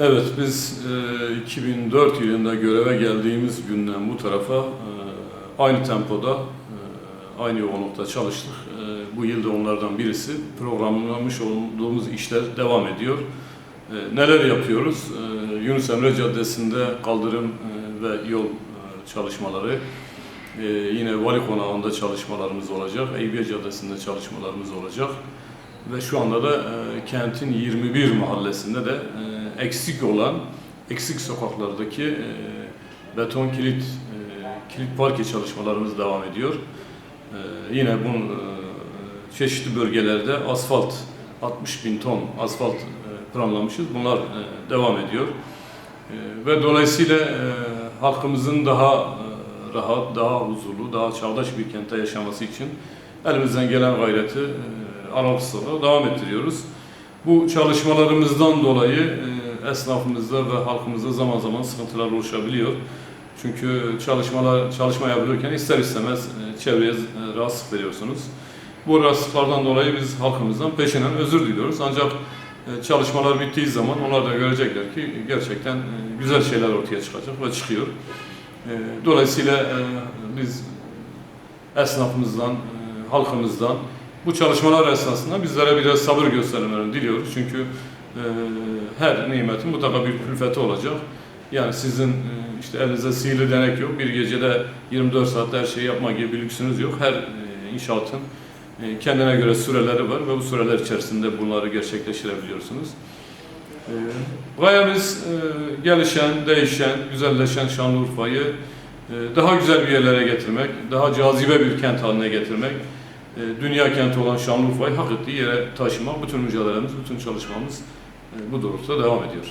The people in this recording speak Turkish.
Evet, biz e, 2004 yılında göreve geldiğimiz günden bu tarafa e, aynı tempoda, e, aynı yoğunlukta çalıştık. E, bu yılda onlardan birisi. Programlamış olduğumuz işler devam ediyor. E, neler yapıyoruz? E, Yunus Emre Caddesi'nde kaldırım e, ve yol e, çalışmaları, e, yine Vali Konağı'nda çalışmalarımız olacak, Eyüpiye Caddesi'nde çalışmalarımız olacak. Ve şu anda da e, kentin 21 mahallesinde de e, eksik olan, eksik sokaklardaki e, beton kilit, e, kilit parke çalışmalarımız devam ediyor. E, yine bu e, çeşitli bölgelerde asfalt, 60 bin ton asfalt e, planlamışız. Bunlar e, devam ediyor. E, ve dolayısıyla e, halkımızın daha e, rahat, daha huzurlu, daha çağdaş bir kentte yaşaması için elimizden gelen gayreti e, olarak devam ettiriyoruz. Bu çalışmalarımızdan dolayı e, esnafımızda ve halkımızda zaman zaman sıkıntılar oluşabiliyor. Çünkü çalışmalar çalışma yapılırken ister istemez e, çevreye e, rahatsızlık veriyorsunuz. Bu rahatsızlıklardan dolayı biz halkımızdan peşinen özür diliyoruz. Ancak e, çalışmalar bittiği zaman onlar da görecekler ki gerçekten e, güzel şeyler ortaya çıkacak ve çıkıyor. Dolayısıyla biz esnafımızdan, halkımızdan bu çalışmalar esnasında bizlere biraz sabır göstermelerini diliyoruz. Çünkü e, her nimetin mutlaka bir külfeti olacak. Yani sizin e, işte elinizde sihirli denek yok. Bir gecede 24 saatte her şeyi yapma gibi bir lüksünüz yok. Her e, inşaatın e, kendine göre süreleri var ve bu süreler içerisinde bunları gerçekleştirebiliyorsunuz. E, Gayemiz e, gelişen, değişen, güzelleşen Şanlıurfa'yı e, daha güzel bir yerlere getirmek, daha cazibe bir kent haline getirmek, e, dünya kenti olan Şanlıurfa'yı hak ettiği yere taşımak, bütün mücadelemiz, bütün çalışmamız e, bu doğrultuda devam ediyor.